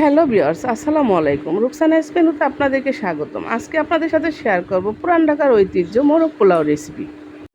Hello বিয়ার্স আসসালামু আলাইকুম। রুকসানা স্পেনুতে আপনাদেরকে স্বাগতম। আজকে আপনাদের সাথে শেয়ার করব পুরান ঢাকার ঐতিহ্য মোরগ পোলাও রেসিপি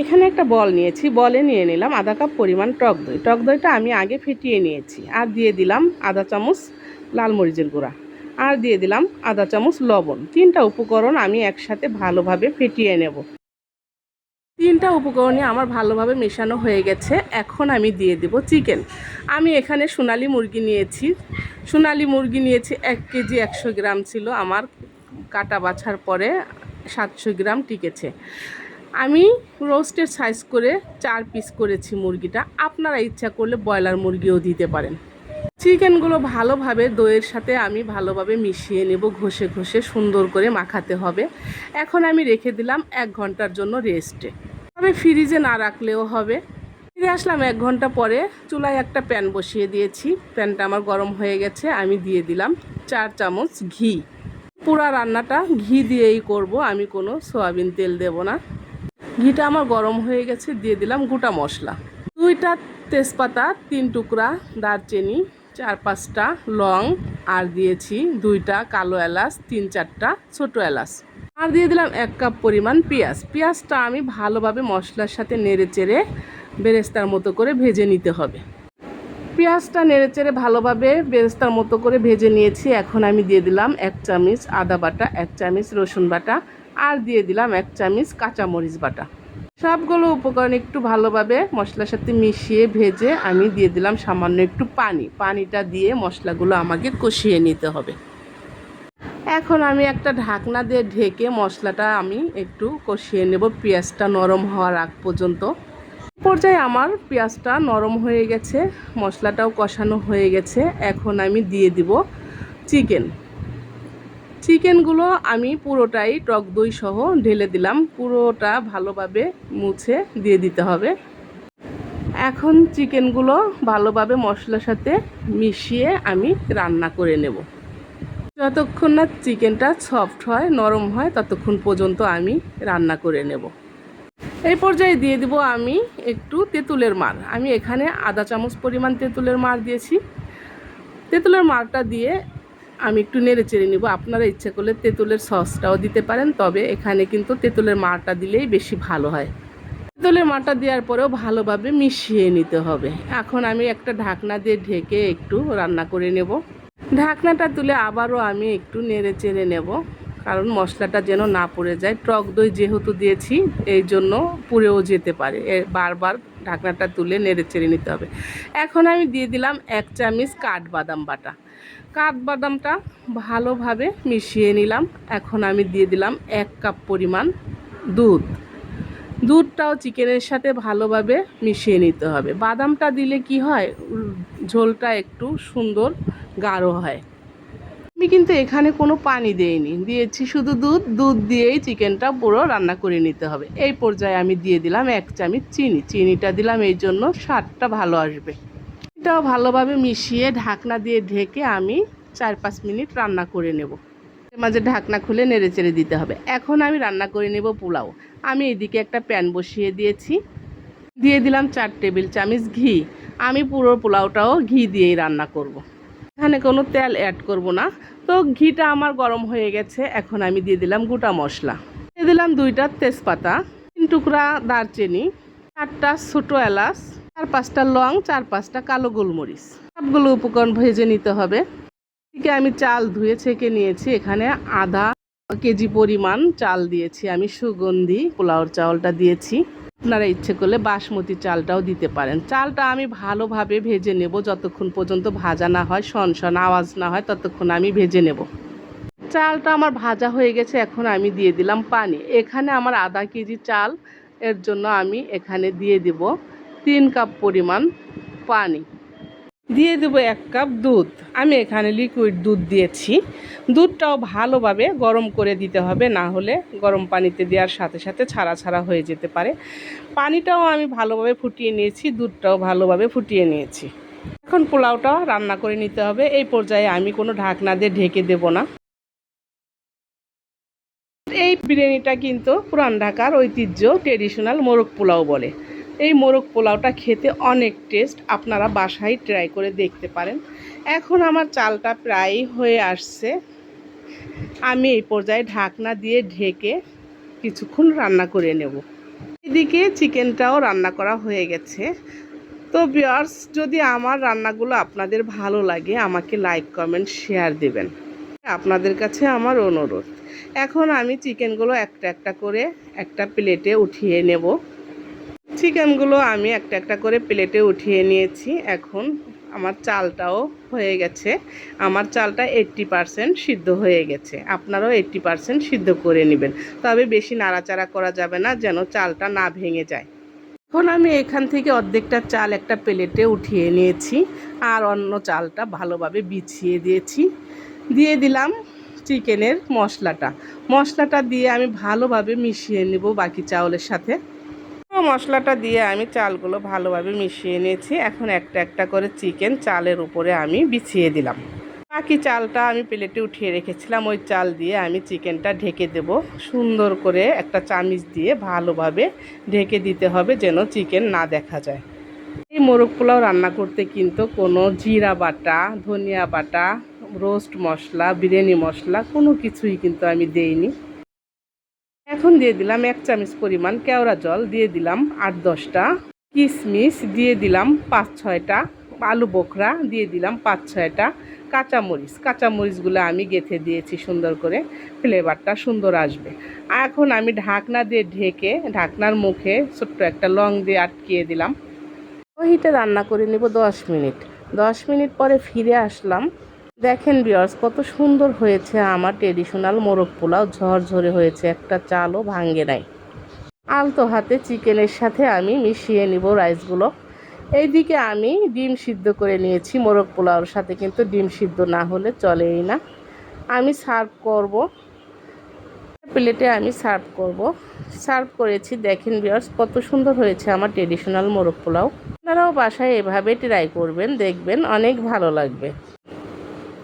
এখানে একটা বল নিয়েছি, বলে নিয়ে নিলাম আধা কাপ পরিমাণ টক দই। টক দইটা আমি আগে ফেটিয়ে নিয়েছি। আর দিয়ে দিলাম আধা চামচ লাল মরিচের গুঁড়া। আর দিয়ে দিলাম আধা চামচ লবণ। তিনটা উপকরণ আমি একসাথে ভালোভাবে ফেটিয়ে নেব। তিনটা উপকরণে আমার ভালোভাবে মেশানো হয়ে গেছে, এখন আমি দিয়ে দেব চিকেন। আমি এখানে সোনালি মুরগি নিয়েছি। সোনালি মুরগি নিয়েছি এক কেজি একশো গ্রাম ছিল আমার, কাটা বাছার পরে সাতশো গ্রাম টিকেছে। আমি রোস্টের সাইজ করে চার পিস করেছি মুরগিটা। আপনারা ইচ্ছা করলে ব্রয়লার মুরগিও দিতে পারেন। চিকেনগুলো ভালোভাবে দইয়ের সাথে আমি ভালোভাবে মিশিয়ে নেব, ঘষে ঘষে সুন্দর করে মাখাতে হবে। এখন আমি রেখে দিলাম এক ঘণ্টার জন্য রেস্টে। তবে ফ্রিজে না রাখলেও হবে। ফিরে আসলাম এক ঘণ্টা পরে, চুলায় একটা প্যান বসিয়ে দিয়েছি। প্যানটা আমার গরম হয়ে গেছে, আমি দিয়ে দিলাম চার চামচ ঘি। পুরা রান্নাটা ঘি দিয়েই করব, আমি কোনো সয়াবিন তেল দেব না। ঘিটা আমার গরম হয়ে গেছে, দিয়ে দিলাম গোটা মশলা। দুইটা তেজপাতা, তিন টুকরা দারচিনি, চার পাঁচটা লং, আর দিয়েছি দুইটা কালো এলাচ, তিন চারটা ছোটো এলাচ। আর দিয়ে দিলাম এক কাপ পরিমাণ পেঁয়াজ। পেঁয়াজটা আমি ভালোভাবে মশলার সাথে নেড়ে চেড়ে বেরেস্তার মতো করে ভেজে নিতে হবে। পেঁয়াজটা নেড়ে চেড়ে ভালোভাবে বেরেস্তার মতো করে ভেজে নিয়েছি। এখন আমি দিয়ে দিলাম এক চামচ আদা বাটা, এক চামচ রসুন বাটা আর দিয়ে দিলাম এক চামচ কাঁচামরিচ বাটা। সবগুলো উপকরণ একটু ভালোভাবে মশলার সাথে মিশিয়ে ভেজে আমি দিয়ে দিলাম সামান্য একটু পানি। পানিটা দিয়ে মশলাগুলো আমাকে কষিয়ে নিতে হবে। এখন আমি একটা ঢাকনা দিয়ে ঢেকে মশলাটা আমি একটু কষিয়ে নেব। পেঁয়াজটা নরম হওয়ার আগ পর্যন্ত। পর্যায়ে আমার পেঁয়াজটা নরম হয়ে গেছে, মশলাটাও কষানো হয়ে গেছে। এখন আমি দিয়ে দিব চিকেন। চিকেনগুলো আমি পুরোটাই টক দই সহ ঢেলে দিলাম। পুরোটা ভালোভাবে মুছে দিয়ে দিতে হবে। এখন চিকেনগুলো ভালোভাবে মশলার সাথে মিশিয়ে আমি রান্না করে নেব। যতক্ষণ না চিকেনটা সফট হয়, নরম হয়, ততক্ষণ পর্যন্ত আমি রান্না করে নেব। এই পর্যায়ে দিয়ে দিব আমি একটু তেঁতুলের মার আমি এখানে আধা চামচ পরিমাণ তেঁতুলের মার দিয়েছি। তেঁতুলের মারটা দিয়ে আমি একটু নেড়ে চেড়ে নিব। আপনারা ইচ্ছে করলে তেঁতুলের সসটাও দিতে পারেন, তবে এখানে কিন্তু তেঁতুলের মারটা দিলেই বেশি ভালো হয়। তেঁতুলের মারটা দেওয়ার পরেও ভালোভাবে মিশিয়ে নিতে হবে। এখন আমি একটা ঢাকনা দিয়ে ঢেকে একটু রান্না করে নেব। ঢাকনাটা তুলে আবারও আমি একটু নেড়ে চেড়ে নেব, কারণ মশলাটা যেন না পড়ে যায়। টক দই যেহেতু দিয়েছি, এই জন্য পুড়েও যেতে পারে। বারবার ঢাকনাটা তুলে নেড়ে চেড়ে নিতে হবে। এখন আমি দিয়ে দিলাম এক চামচ কাঠবাদাম বাটা। কাঠবাদামটা ভালোভাবে মিশিয়ে নিলাম। এখন আমি দিয়ে দিলাম এক কাপ পরিমাণ দুধ। দুধটাও চিকেনের সাথে ভালোভাবে মিশিয়ে নিতে হবে। বাদামটা দিলে কি হয়? ঝোলটা একটু সুন্দর গাঢ় হয়। আমি কিন্তু এখানে কোনো পানি দেইনি। দিয়েছি শুধু দুধ। দুধ দিয়েই চিকেনটা পুরো রান্না করে নিতে হবে। এই পর্যায়ে আমি দিয়ে দিলাম এক চামচ চিনি। চিনিটা দিলাম এই জন্য স্বাদটা ভালো আসবে। এটাও ভালোভাবে মিশিয়ে ঢাকনা দিয়ে ঢেকে আমি চার পাঁচ মিনিট রান্না করে নেব। মাঝে ঢাকনা খুলে নেড়ে চেড়ে দিতে হবে। এখন আমি রান্না করে নেব পোলাও। আমি এদিকে একটা প্যান বসিয়ে দিয়েছি। দিয়ে দিলাম চার টেবিল চামচ ঘি। আমি পুরো পোলাওটাও ঘি দিয়েই রান্না করব। এখানে কোনো তেল অ্যাড করব না। তো ঘিটা আমার গরম হয়ে গেছে, এখন আমি দিয়ে দিলাম গোটা মশলা। দিয়ে দিলাম দুইটা তেজপাতা, তিন টুকরা দারচিনি, চারটা ছোটো এলাচ, চার পাঁচটা লং, চার পাঁচটা কালো গোলমরিচ। সবগুলো উপকরণ ভেজে নিতে হবে। এদিকে আমি চাল ধুয়ে ছেঁকে নিয়েছি, এখানে আধা কেজি পরিমাণ চাল দিয়েছি আমি, সুগন্ধি পোলাওর চাউলটা দিয়েছি। আপনারা ইচ্ছে করলে বাসমতি চালটাও দিতে পারেন। চালটা আমি ভালোভাবে ভেজে নেব। যতক্ষণ পর্যন্ত ভাজা না হয় শন শন আওয়াজ না হয়, ততক্ষণ আমি ভেজে নেব। চালটা আমার ভাজা হয়ে গেছে, এখন আমি দিয়ে দিলাম পানি। এখানে আমার আধা কেজি চাল এর জন্য আমি এখানে দিয়ে দেব তিন কাপ পরিমাণ পানি। দিয়ে দেবো এক কাপ দুধ। আমি এখানে লিকুইড দুধ দিয়েছি। দুধটাও ভালোভাবে গরম করে দিতে হবে, না হলে গরম পানিতে দেওয়ার সাথে সাথে ছাড়া ছাড়া হয়ে যেতে পারে। পানিটাও আমি ভালোভাবে ফুটিয়ে নিয়েছি, দুধটাও ভালোভাবে ফুটিয়ে নিয়েছি। এখন পোলাওটা রান্না করে নিতে হবে। এই পর্যায়ে আমি কোনো ঢাকনা দিয়ে ঢেকে দেব না। এই বিরিয়ানিটা কিন্তু পুরান ঢাকার ঐতিহ্য ট্রেডিশনাল মোরগ পোলাও বলে। এই মোরগ পোলাওটা খেতে অনেক টেস্ট আপনারা বাসায় ট্রাই করে দেখতে পারেন। এখন আমার চালটা প্রায় হয়ে আসছে। আমি এই পর্যায়ে ঢাকনা দিয়ে ঢেকে কিছুক্ষণ রান্না করে নেব। এদিকে চিকেনটাও রান্না করা হয়ে গেছে। তো বিয়ার্স যদি আমার রান্নাগুলো আপনাদের ভালো লাগে, আমাকে লাইক কমেন্ট শেয়ার দেবেন। আপনাদের কাছে আমার অনুরোধ। এখন আমি চিকেনগুলো একটা একটা করে একটা প্লেটে উঠিয়ে নেব। চিকেনগুলো আমি একটা একটা করে প্লেটে উঠিয়ে নিয়েছি। এখন আমার চালটাও হয়ে গেছে। আমার চালটা এইট্টি পারসেন্ট সিদ্ধ হয়ে গেছে। আপনারাও এইট্টি পারসেন্ট সিদ্ধ করে নেবেন। তবে বেশি নাড়াচাড়া করা যাবে না যেন চালটা না ভেঙে যায়। এখন আমি এখান থেকে অর্ধেকটা চাল একটা প্লেটে উঠিয়ে নিয়েছি আর অন্য চালটা ভালোভাবে বিছিয়ে দিয়েছি। দিয়ে দিলাম চিকেনের মশলাটা। মশলাটা দিয়ে আমি ভালোভাবে মিশিয়ে নেব বাকি চাউলের সাথে। মশলাটা দিয়ে আমি চালগুলো ভালোভাবে মিশিয়ে নিয়েছি। এখন একটা একটা করে চিকেন চালের উপরে আমি বিছিয়ে দিলাম। বাকি চালটা আমি প্লেটে উঠিয়ে রেখেছিলাম। ওই চাল দিয়ে আমি চিকেনটা ঢেকে দেব। সুন্দর করে একটা চামিচ দিয়ে ভালোভাবে ঢেকে দিতে হবে যেন চিকেন না দেখা যায়। এই মোরগ পোলাও রান্না করতে কিন্তু কোনো জিরা বাটা, ধনিয়া বাটা, রোস্ট মশলা, বিরিয়ানি মশলা কোনো কিছুই কিন্তু আমি দেইনি। এখন দিয়ে দিলাম এক চামচ পরিমাণ কেওড়া জল, দিয়ে দিলাম আট দশটা। কিশমিশ দিয়ে দিলাম পাঁচ ছয়টা। আলু বোখরা দিয়ে দিলাম পাঁচ ছয়টা। কাঁচামরিচ, কাঁচামরিচগুলো আমি গেথে দিয়েছি সুন্দর করে। ফ্লেভারটা সুন্দর আসবে। এখন আমি ঢাকনা দিয়ে ঢেকে, ঢাকনার মুখে ছোট্ট একটা লং দিয়ে আটকিয়ে দিলাম। ওইটা রান্না করে নেব দশ মিনিট। দশ মিনিট পরে ফিরে আসলাম। দেখেন বিয়ার্স কত সুন্দর হয়েছে আমার ট্রেডিশনাল মোরগ পোলাও। ঝরঝরে হয়েছে, একটা চালও ভাঙ্গে নাই। আলতো হাতে চিকেনের সাথে আমি মিশিয়ে নিব রাইসগুলো এইদিকে আমি ডিম সিদ্ধ করে নিয়েছি, মোরগ পোলাওর সাথে কিন্তু ডিম সিদ্ধ না হলে চলেই না। আমি সার্ভ করব। প্লেটে আমি সার্ভ করব। সার্ভ করেছি, দেখেন বিয়ার্স কত সুন্দর হয়েছে আমার ট্রেডিশনাল মোরগ পোলাও। আপনারাও বাসায় এভাবে ট্রাই করবেন, দেখবেন অনেক ভালো লাগবে।